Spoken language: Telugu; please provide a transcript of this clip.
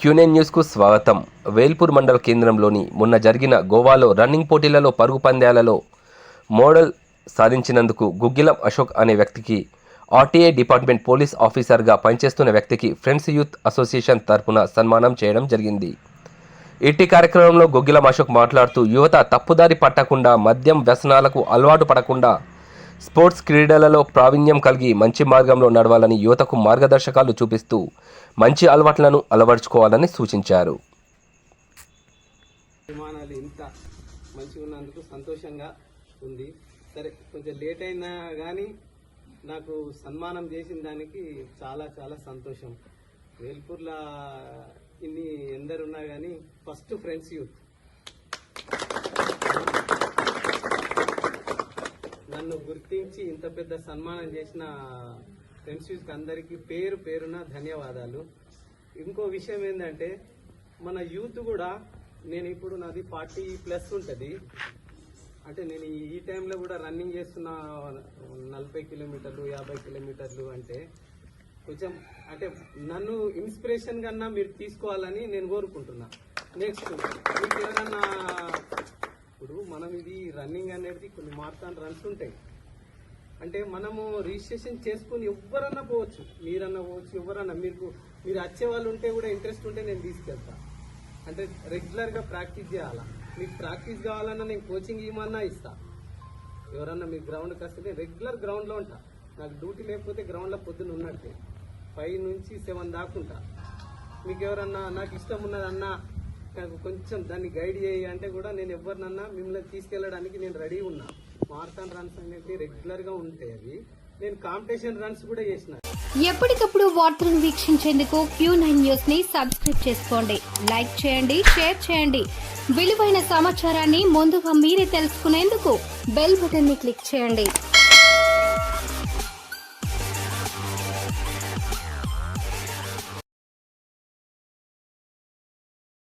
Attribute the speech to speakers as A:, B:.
A: క్యూనెన్ న్యూస్కు స్వాగతం. వేల్పూర్ మండల కేంద్రంలోని మొన్న జరిగిన గోవాలో రన్నింగ్ పోటీలలో పరుగు పందాలలో మోడల్ సాధించినందుకు గుగ్గిలం అశోక్ అనే వ్యక్తికి ఆర్టీఏ డిపార్ట్మెంట్ పోలీస్ ఆఫీసర్గా పనిచేస్తున్న వ్యక్తికి ఫ్రెండ్స్ యూత్ అసోసియేషన్ తరఫున సన్మానం చేయడం జరిగింది. ఇట్టి కార్యక్రమంలో గుగ్గిలం అశోక్ మాట్లాడుతూ యువత తప్పుదారి పట్టకుండా మద్యం వ్యసనాలకు అలవాటు పడకుండా స్పోర్ట్స్ క్రీడలలో ప్రావీణ్యం కలిగి మంచి మార్గంలో నడవాలని యువతకు మార్గదర్శకాలు చూపిస్తూ మంచి అలవాట్లను అలవర్చుకోవాలని సూచించారు.
B: విమానాలు ఇంత మంచిగా ఉన్నందుకు సంతోషంగా ఉంది. సరే కొంచెం లేట్ అయినా కానీ నాకు సన్మానం చేసిన దానికి చాలా చాలా సంతోషం. వేల్పూర్లో ఇన్ని ఎందరున్నా కానీ ఫస్ట్ ఫ్రెండ్స్ యూత్. నన్ను గుర్తించి ఇంత పెద్ద సన్మానం చేసిన ఫ్రెండ్స్ యూత్ అందరికీ పేరు పేరున ధన్యవాదాలు. ఇంకో విషయం ఏంటంటే మన యూత్ కూడా నేను ఇప్పుడు నాది ఫార్టీ ప్లస్ ఉంటుంది. అంటే నేను ఈ టైంలో కూడా రన్నింగ్ చేస్తున్న నలభై కిలోమీటర్లు యాభై కిలోమీటర్లు అంటే కొంచెం అంటే నన్ను ఇన్స్పిరేషన్ కన్నా మీరు తీసుకోవాలని నేను కోరుకుంటున్నా. నెక్స్ట్ మీకు ఎవరన్నా ఇప్పుడు మనం ఇది రన్నింగ్ అనేది కొన్ని మారథాన్ రన్స్ ఉంటాయి. అంటే మనము రిజిస్ట్రేషన్ చేసుకుని ఎవరన్నా పోవచ్చు. మీరన్నా పోవచ్చు ఎవరన్నా మీకు మీరు వచ్చే వాళ్ళు ఉంటే కూడా ఇంట్రెస్ట్ ఉంటే నేను తీసుకెళ్తా. అంటే రెగ్యులర్గా ప్రాక్టీస్ చేయాలా? మీకు ప్రాక్టీస్ కావాలన్నా నేను కోచింగ్ ఇవ్వమన్నా ఇస్తా. ఎవరన్నా మీ గ్రౌండ్కి వస్తే నేను రెగ్యులర్ గ్రౌండ్లో ఉంటా. నాకు డ్యూటీ లేకపోతే గ్రౌండ్లో పొద్దున్న ఉన్నట్టే. ఫైవ్ నుంచి సెవెన్ దాకా ఉంటా. మీకు ఎవరన్నా నాకు ఇష్టం ఉన్నదన్నా కొంచెం దాన్ని గైడ్ చేయి అంటే కూడా నేను ఎవరినన్నా మిమ్మల్ని తీసుకెళ్ళడానికి నేను రెడీ ఉన్నా. మారథాన్ రన్స్ అనేది రెగ్యులర్గా ఉంటాయి అవి. నేను కాంపిటీషన్ రన్స్ కూడా చేసిన.
C: ఎప్పటికప్పుడు వార్తలను వీక్షించేందుకు క్యూ నైన్ న్యూస్ని సబ్స్క్రైబ్ చేసుకోండి. లైక్ చేయండి షేర్ చేయండి. విలువైన సమాచారాన్ని ముందుగా మీరే తెలుసుకునేందుకు బెల్ బటన్ని క్లిక్ చేయండి.